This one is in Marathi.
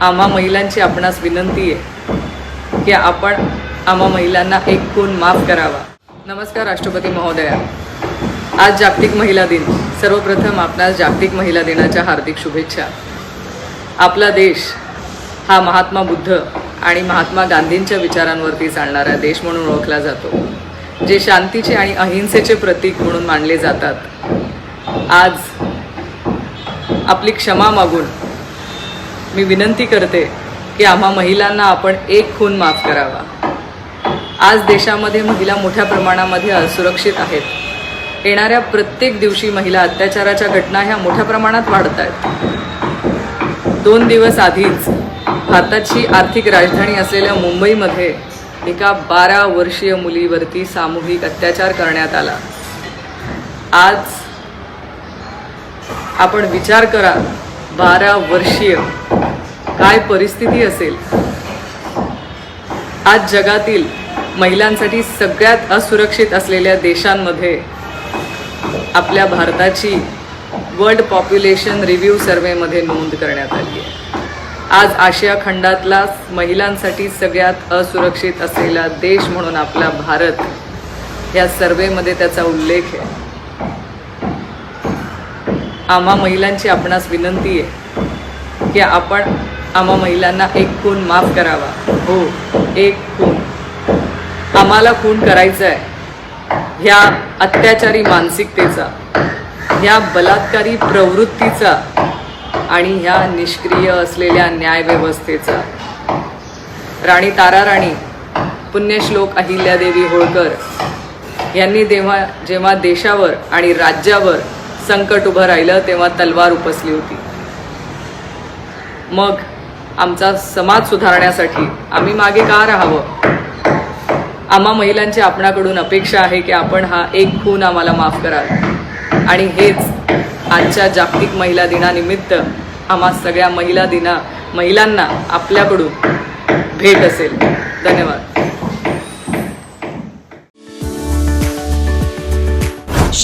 आम्हा महिलांची आपणास विनंती आहे की आपण आम्हा महिलांना एक खून माफ करावा. नमस्कार राष्ट्रपती महोदया. आज जागतिक महिला दिन. सर्वप्रथम आपणास जागतिक महिला दिनाच्या हार्दिक शुभेच्छा. आपला देश हा महात्मा बुद्ध आणि महात्मा गांधींच्या विचारांवरती चालणारा देश म्हणून ओळखला जातो. जे शांतीचे आणि अहिंसेचे प्रतीक म्हणून मानले जातात. आज आपली क्षमा मागून मी विनंती करते की आम्हा महिलांना आपण एक खून माफ करावा. आज देशामध्ये महिला मोठ्या प्रमाणामध्ये असुरक्षित आहेत. येणाऱ्या प्रत्येक दिवशी महिला अत्याचाराच्या घटना ह्या मोठ्या प्रमाणात वाढत आहेत. दोन दिवस आधीच भारताची आर्थिक राजधानी असलेल्या मुंबईमध्ये एका बारा वर्षीय मुलीवरती सामूहिक अत्याचार करण्यात आला. आज आपण विचार करा बारा वर्षीय काय परिस्थिती असेल? आज जगातील महिलांसाठी सगळ्यात असुरक्षित असलेल्या देशांमध्ये आपल्या भारताची वर्ल्ड पॉप्युलेशन रिव्ह्यू सर्वेमध्ये नोंद करण्यात आली आहे. आज आशिया खंडातला महिलांसाठी सगळ्यात असुरक्षित असलेला देश म्हणून आपला भारत या सर्वेमध्ये त्याचा उल्लेख आहे. आम्हा महिलांची आपणास विनंती आहे की आपण आम्हा महिलांना एक खून माफ करावा. हो एक खून. आम्हाला खून करायचा आहे ह्या अत्याचारी मानसिकतेचा ह्या बलात्कारी प्रवृत्तीचा आणि ह्या निष्क्रिय असलेल्या न्यायव्यवस्थेचा. राणी तारा राणी पुण्यश्लोक अहिल्यादेवी होळकर यांनी तेव्हा जेव्हा देशावर आणि राज्यावर संकट उभं राहिलं तेव्हा तलवार उपसली होती. मग आमचा समाज सुधारण्यासाठी आम्ही मागे का राहावं? आम्हा महिलांची आपणाकडून अपेक्षा आहे की आपण हा एक खून आम्हाला माफ कराल. आणि हेच आजच्या जागतिक महिला दिनानिमित्त आम्हा सगळ्या महिला दिना महिलांना आपल्याकडून भेट असेल. धन्यवाद.